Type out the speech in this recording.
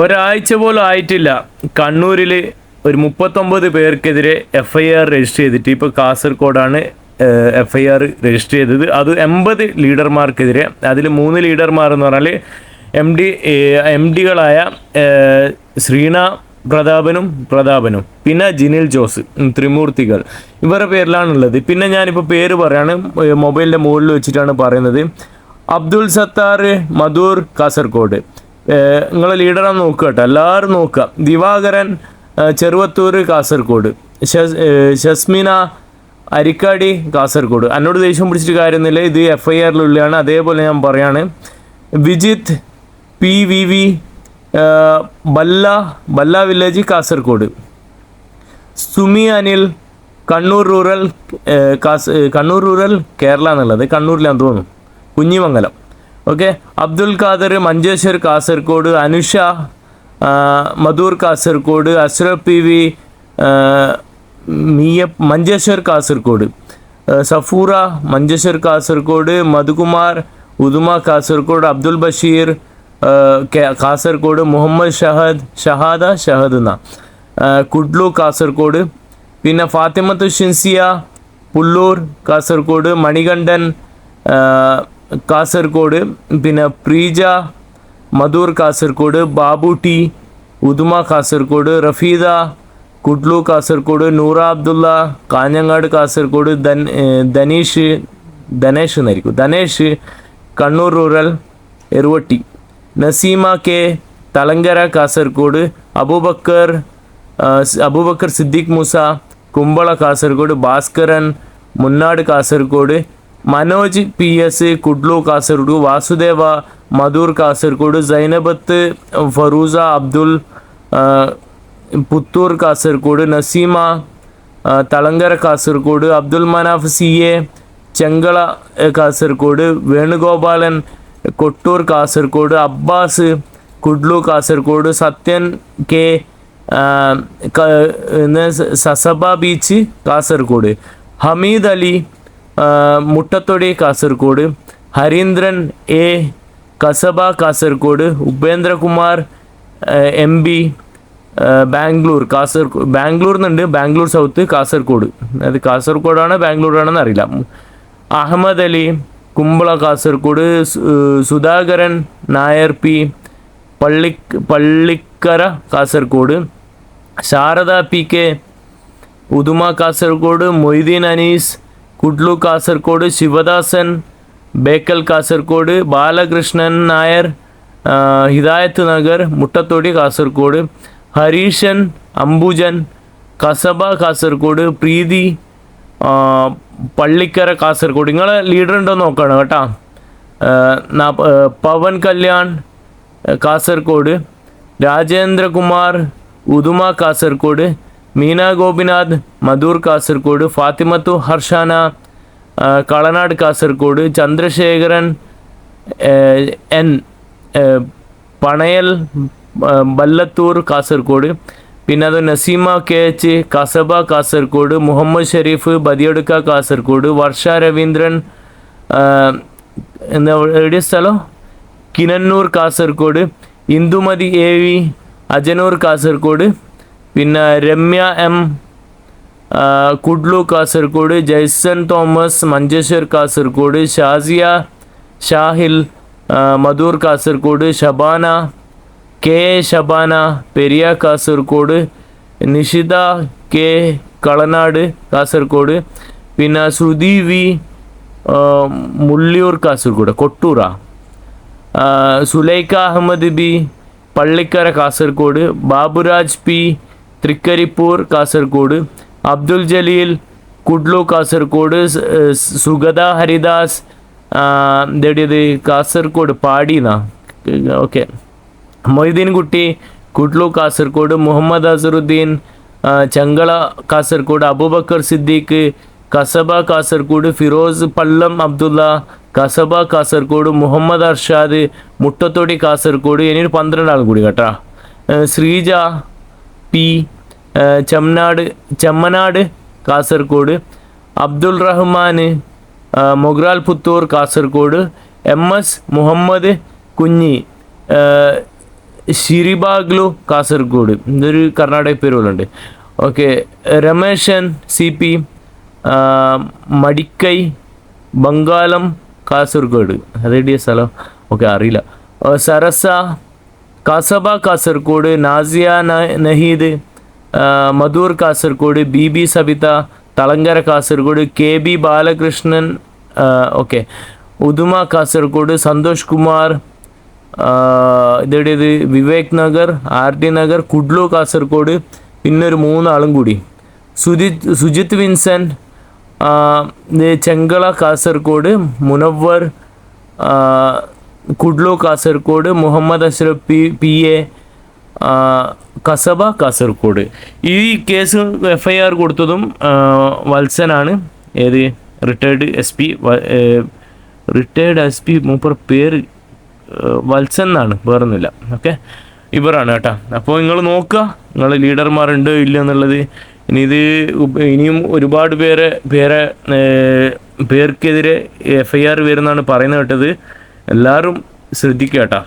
ഒരാഴ്ച പോലും ആയിട്ടില്ല. കണ്ണൂരിൽ ഒരു മുപ്പത്തൊമ്പത് പേർക്കെതിരെ എഫ് ഐ ആർ രജിസ്റ്റർ ചെയ്തിട്ട് ഇപ്പോൾ കാസർഗോഡാണ് എഫ് ഐ ആർ രജിസ്റ്റർ ചെയ്തത്. അത് എൺപത് ലീഡർമാർക്കെതിരെ അതിൽ മൂന്ന് ലീഡർമാർ എന്ന് പറഞ്ഞാൽ എം ഡി എം ഡികളായ ശ്രീണ പ്രതാപനും പ്രതാപനും പിന്നെ ജിനിൽ ജോസ് ത്രിമൂർത്തികൾ. ഇവരുടെ പേരിലാണുള്ളത്. പിന്നെ ഞാനിപ്പോൾ പേര് പറയാണ് മൊബൈലിന്റെ മുകളിൽ വെച്ചിട്ടാണ് പറയുന്നത്. അബ്ദുൽ സത്താർ മധൂർ കാസർഗോഡ്. നിങ്ങൾ ലീഡറെ നോക്കുക കേട്ടോ. എല്ലാവരും നോക്കുക. ദിവാകരൻ ചെറുവത്തൂർ കാസർഗോഡ്. ഷസ്മിന അരിക്കാടി കാസർഗോഡ്. എന്നോട് ദേഷ്യം പിടിച്ചിട്ട് കാര്യമൊന്നുമില്ല. ഇത് എഫ് ഐ ആറിലുള്ളതാണ് അതേപോലെ ഞാൻ പറയാണ്. Vijith P V V Balla Balla village Kasaragod. Sumi Anil Kannur rural കാസ് കണ്ണൂർ റൂറൽ കേരള എന്നുള്ളത്. കണ്ണൂരിലാന്ന് തോന്നുന്നു. Kunhimangalam. Okay Abdul Khader Manjeshwar Kasaragod Anusha Madhur Kasaragod Ashraf P V Miya Manjeshwar Kasaragod Safoora Manjeshwar Kasaragod Madhukumar Uduma Kasaragod Abdul Basheer Kasaragod Muhammad Shahad Shahada Shahad Kudlu Kasaragod പിന്നെ ഫാത്തിമത്ത് ഷിൻസിയ പുല്ലൂർ കാസർഗോഡ് മണികണ്ഠൻ കാസർഗോഡ് പിന്നെ Preeja Madhur Kasaragod Babu T Uduma Kasaragod Rafeeda Kudlu Kasaragod Noora Abdulla Kanhangad Kasaragod ധൻ ഏ, ധനീഷ് ധനേഷ് എന്നായിരിക്കും Dhanesh Kannur rural Eruvatti Naseema K Thalangara Kasaragod Abubakar ആ, സ് Abubakar Siddique Moosa Kumbla Kasaragod Bhaskaran Munnad Kasaragod Manoj P S Kudlu Kasaragod Vasudeva Madhur Kasaragod Zainabath Farusa Abdul Puthur Kasaragod Naseema Thalangara Kasaragod Abdul Manaf C A Chengala Kasaragod Venugopalan Kottur Kasaragod Abbas Kudlu Kasaragod Sathyan K സസബ beach Kasaragod. Hameed Ali Muttathody Kasaragod Harindran A Kasaba Kasaragod Upendrakumar M B Bangalore Kasaragod Bangalore എന്നുണ്ട് Bangalore south Kasaragod അത് കാസർഗോഡാണ് ബാംഗ്ലൂരാണെന്ന് അറിയില്ല. Ahmed Ali Kumbla Kasaragod Sudhakaran Nair P പള്ളി Pallikkara Kasaragod Sharada P K Uduma Kasaragod Moideen Anees Kudlu Kasaragod Sivadasan Bekal Kasaragod Balakrishnan Nair Hidayath Nagar Muttathody Kasaragod Hareeshan Ambujan Kasaba Kasaragod പ്രീതി പള്ളിക്കര കാസർഗോഡ് നിങ്ങളെ leader ഉണ്ടോ നോക്കണം കേട്ടോ. പവൻ കല്യാൺ കാസർഗോഡ് രാജേന്ദ്രകുമാർ ഉദുമ കാസർഗോഡ് ഗോപിനാഥ് മധൂർ കാസർഗോഡ് ഫാത്തിമത്തു ഹർഷാന ആ, കളനാട് കാസർഗോഡ് ചന്ദ്രശേഖരൻ എൻ പണയൽ ബല്ലത്തൂർ കാസർഗോഡ് പിന്നെ അത് നസീമ കെ എച്ച് കസബ കാസർഗോഡ് മുഹമ്മദ് ഷെരീഫ് ബദിയടുക്ക കാസർഗോഡ് വർഷ രവീന്ദ്രൻ എന്താ സ്ഥലം? കിനന്നൂർ കാസർഗോഡ് ഇന്ദുമതി എ വി അജനൂർ കാസർഗോഡ് പിന്നെ രമ്യ എം ആ, കുഡ്ലു കാസർഗോഡ് ജയ്സൺ തോമസ് മഞ്ചേശ്വർ കാസർഗോഡ് ഷാസിയ ഷാഹിൽ ആ, Madhur Kasaragod Shabana K A Shabana Periya Kasaragod Nishitha K Kalanad Kasaragod പിന്നെ ശ്രുതി വി ആ, മുള്ളിയൂർ കാസർഗോഡ് കൊട്ടൂറ. ആ, സുലൈഖ അഹമ്മദ് ബി പള്ളിക്കര കാസർഗോഡ് ബാബുരാജ് പി തൃക്കരിപ്പൂർ കാസർഗോഡ്. അബ്ദുൽ ജലീൽ കുഡ്ലു കാസർഗോഡ്. സുഗത ഹരിദാസ് ഇതെടിയത് കാസർഗോഡ് പാടിന്നാ? ഓക്കെ. മൊയ്തീൻ കുട്ടി കുഡ്ലു കാസർഗോഡ്. മുഹമ്മദ് അസറുദ്ദീൻ ചങ്കള കാസർഗോഡ്. അബൂബക്കർ സിദ്ദീഖ് കസബ കാസർഗോഡ്. ഫിറോസ് പള്ളം അബ്ദുള്ള കസബ കാസർഗോഡ്. മുഹമ്മദ് അർഷാദ് മുട്ടത്തൊടി കാസർഗോഡ്. ഇനി ഒരു പന്ത്രണ്ട് ആൾ കൂടി കേട്ടാ. Sreeja P Chemnad Chemnad Kasaragod Abdul Rahman Mogral Puthur Kasaragod M S Muhammad Kunhi Shiribagilu Kasaragod. ഇതൊരു കർണാടക പേരുകളുണ്ട്. Okay Rameshan C P Madikai Bangalam Kasaragod. അതെടിയ സ്ഥലം ഓക്കെ അറിയില്ല. Sarasa Kasaba Kasaragod Nasiya Naheed Madhur Kasaragod B B Sabitha Thalangara Kasaragod K B Balakrishnan okay. Uduma Kasaragod Santhosh Kumar ഇതെവിടെയത്? Vivek Nagar R D Nagar Kudlu Kasaragod പിന്നെ ഒരു മൂന്നാളും കൂടി. Sujith Sujith Vincent Chengala Kasaragod Munavar Kudlu Kasaragod Muhammad Ashraf P P A Kasaba Kasaragod ഈ case F I R കൊടുത്തതും വത്സനാണ്. ഏത്? Retired S P retired S P മൂപ്പർ പേര് വത്സൻ എന്നാണ്. വേറൊന്നുമില്ല. ഓക്കെ? ഇവരാണ് കേട്ടോ. അപ്പോൾ നിങ്ങൾ നോക്കുക. നിങ്ങൾ ലീഡർമാരുണ്ടോ ഇല്ല എന്നുള്ളത്. ഇനി ഇത് ഇനിയും ഒരുപാട് പേരെ പേരെ പേർക്കെതിരെ എഫ് ഐ ആർ വരുന്നതാണ് പറയുന്നത് കേട്ടത്. എല്ലാവരും ശ്രദ്ധിക്കുക കേട്ടോ.